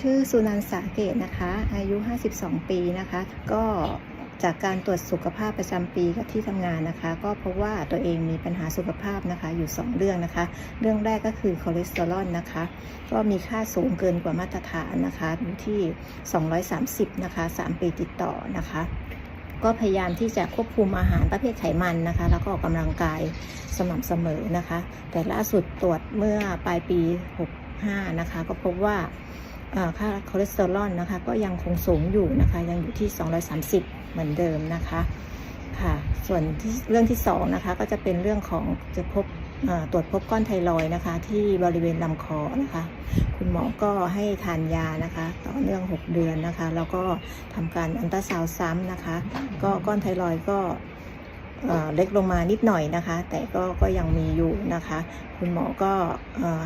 ชื่อสุนันท์สาเกตนะคะ อายุ 52 ปีนะคะ ก็จากการตรวจสุขภาพประจำปีกับที่ทำงานนะคะ ก็พบว่าตัวเองมีปัญหาสุขภาพนะคะอยู่ 2 เรื่องนะคะ เรื่องแรกก็คือคอเลสเตอรอลนะคะ ก็มีค่าสูงเกินกว่ามาตรฐานนะคะอยู่ที่ 230 นะคะ 3 ปีติดต่อนะคะก็พยายามที่จะควบคุมอาหารประเภทไขมันนะคะ แล้วก็ออกกำลังกายสม่ำเสมอนะคะ แต่ล่าสุดตรวจเมื่อปลายปี 65 นะคะ ก็พบว่า ค่าคอเลสเตอรอลนะคะ ก็ยังคงสูงอยู่นะคะ ยังอยู่ที่ 230 เหมือนเดิมนะคะค่ะ ส่วนที่เรื่องที่สองนะคะก็จะเป็นเรื่องของจะพบตรวจพบก้อนไทรอยนะคะ ที่บริเวณลำคอนะคะ คุณหมอก็ให้ทานยานะคะ ต่อเนื่อง 6 เดือนนะคะ แล้วก็ทำการอันตราซาวซ้ำนะคะ ก็ก้อนไทรอยก็ เล็กลงมานิดหน่อยนะคะ แต่ก็ก็ยังมีอยู่นะคะ คุณหมอก็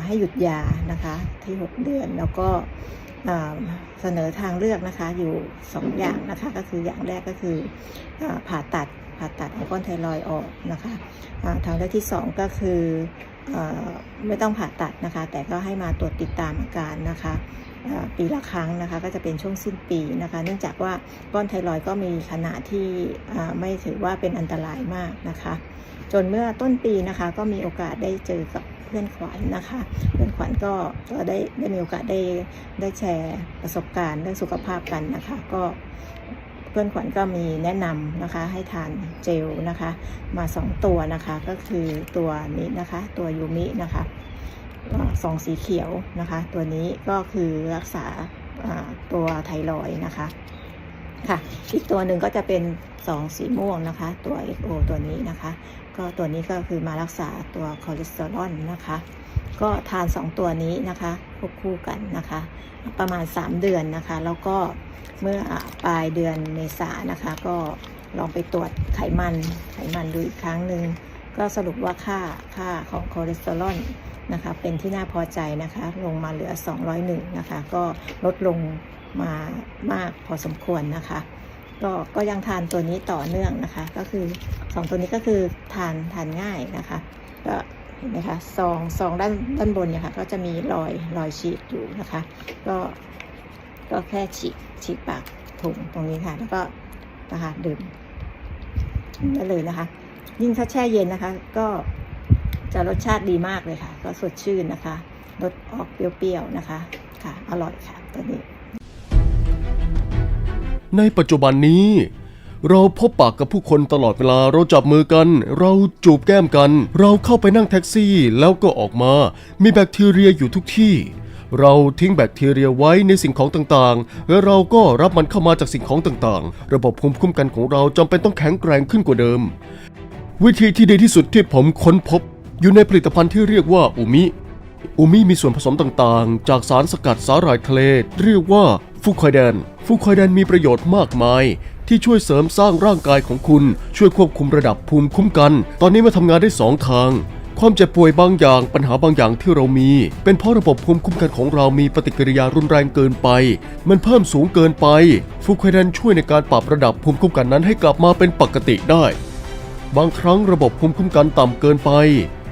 ให้หยุดยานะคะที่ 6 เดือนแล้วก็เสนอทางเลือกนะคะอยู่ 2 อย่างนะคะก็คืออย่างแรกก็คืออผ่าตัดผ่าตัดเอาก้อนไทรอยด์ออกนะคะทางเลือกที่ 2 ก็คือ ไม่ต้องผ่าตัดนะคะ แต่ก็ให้มาตรวจติดตามอาการนะคะปีละครั้งนะคะก็จะเป็นช่วงสิ้นปีนะคะ เนื่องจากว่าก้อนไทรอยก็มีขนาดที่ไม่ถือว่าเป็นอันตรายมากนะคะ จนเมื่อต้นปีนะคะก็มีโอกาสได้เจอกับเพื่อนขวัญนะคะ เพื่อนขวัญก็ก็ได้ได้มีโอกาสได้ได้แชร์ประสบการณ์เรื่องสุขภาพกันนะคะ ก็ พื่อนขวัญก็มีแนะนำนะคะ ให้ทานเจลนะคะ มาสองตัวนะคะ ก็คือตัวนี้นะคะ ตัวยูมินะคะสองสีเขียวนะคะ ตัวนี้ก็คือรักษาตัวไทรอยนะคะค่ะ อีกตัวหนึ่งก็จะเป็นสองสีม่วงนะคะ ตัว XO ตัวนี้นะคะ ก็ตัวนี้ก็คือมารักษาตัวคอเลสเตอรอลนะคะ ก็ทาน 2 ตัวนี้นะคะควบคู่กันนะคะ ประมาณ 3 เดือนนะคะ แล้วก็เมื่อปลายเดือนเมษานนะคะ ก็ลองไปตรวจไขมันไขมันดูอีกครั้งหนึ่งก็สรุปว่าค่าค่าของคอเลสเตอรอลนะคะ เป็นที่น่าพอใจนะคะ ลงมาเหลือ 201 นะคะ ก็ลดลงมามากพอสมควรนะคะ ก็ก็ยังทานตัวนี้ต่อเนื่องนะคะ ก็คือสองตัวนี้ก็คือทานทานง่ายนะคะก็เห็นไหมคะซองซองด้านด้านบนเนี่ยค่ะ ก็จะมีรอยรอยฉีดอยู่นะคะ ก็ก็แค่ฉีกฉีกปากถุงตรงนี้ค่ะ แล้วก็นะคะดื่มได้เลยนะคะ ยิ่งถ้าแช่เย็นนะคะ ก็จะรสชาติดีมากเลยค่ะ ก็สดชื่นนะคะรสออกเปรี้ยวๆนะคะค่ะ อร่อยค่ะตัวนี้ ในปัจจุบันนี้ เราพบปากกับผู้คนตลอดเวลาเราจับมือกัน เราจูบแก้มกัน เราเข้าไปนั่งแท็กซี่แล้วก็ออกมา มีแบคทีเรียอยู่ทุกที่ เราทิ้งแบคทีเรียไว้ในสิ่งของต่างๆ และเราก็รับมันเข้ามาจากสิ่งของต่างๆ ระบบภูมิคุ้มกันของเราจำเป็นต้องแข็งแกร่งขึ้นกว่าเดิม วิธีที่ดีที่สุดที่ผมค้นพบ อยู่ในผลิตภัณฑ์ที่เรียกว่าอูมิอูมิมีส่วนผสมต่างๆ จากสารสกัดสาหร่ายทะเล เรียกว่า ฟูคอยแดน ฟูคอยแดนมีประโยชน์มากมาย ที่ช่วยเสริมสร้างร่างกายของคุณ ช่วยควบคุมระดับภูมิคุ้มกัน ตอนนี้มาทำงานได้สองทาง ความเจ็บป่วยบางอย่างปัญหาบางอย่างที่เรามี เป็นเพราะระบบภูมิคุ้มกันของเรามีปฏิกิริยารุนแรงเกินไป มันเพิ่มสูงเกินไป ฟูคอยแดนช่วยในการปรับระดับภูมิคุ้มกันนั้นให้กลับมาเป็นปกติได้ บางครั้งระบบภูมิคุ้มกันต่ำเกินไป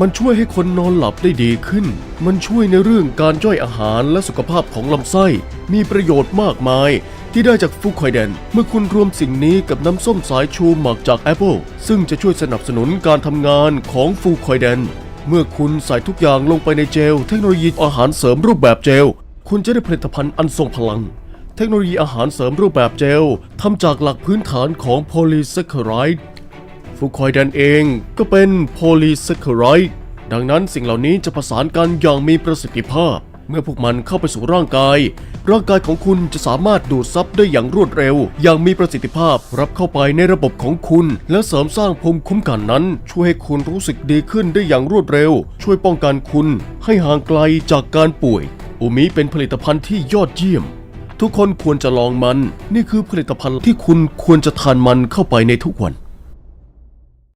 มันช่วยให้คนนอนหลับได้ดีขึ้น มันช่วยในเรื่องการย่อยอาหารและสุขภาพของลำไส้ มีประโยชน์มากมาย ที่ได้จากฟูคอยแดน เมื่อคุณรวมสิ่งนี้กับน้ำส้มสายชูหมักจากแอปเปิลซึ่งจะช่วยสนับสนุนการทำงานของฟูคอยแดน เมื่อคุณใส่ทุกอย่างลงไปในเจล เทคโนโลยีอาหารเสริมรูปแบบเจล คุณจะได้ผลิตภัณฑ์อันทรงพลัง เทคโนโลยีอาหารเสริมรูปแบบเจลทำจากหลักพื้นฐานของโพลีแซคคาไรด์ ฟูคอยแดนเองก็เป็นโพลีแซคคไรด์ดังนั้นสิ่งเหล่านี้จะประสานกันอย่างมีประสิทธิภาพ เมื่อพวกมันเข้าไปสู่ร่างกาย ร่างกายของคุณจะสามารถดูดซับได้อย่างรวดเร็ว อย่างมีประสิทธิภาพรับเข้าไปในระบบของคุณ และเสริมสร้างภูมิคุ้มกันนั้น ช่วยให้คุณรู้สึกดีขึ้นได้อย่างรวดเร็ว ช่วยป้องกันคุณ ให้ห่างไกลจากการป่วยอูมิเป็นผลิตภัณฑ์ที่ยอดเยี่ยม ทุกคนควรจะลองมัน นี่คือผลิตภัณฑ์ที่คุณควรจะทานมันเข้าไปในทุกวัน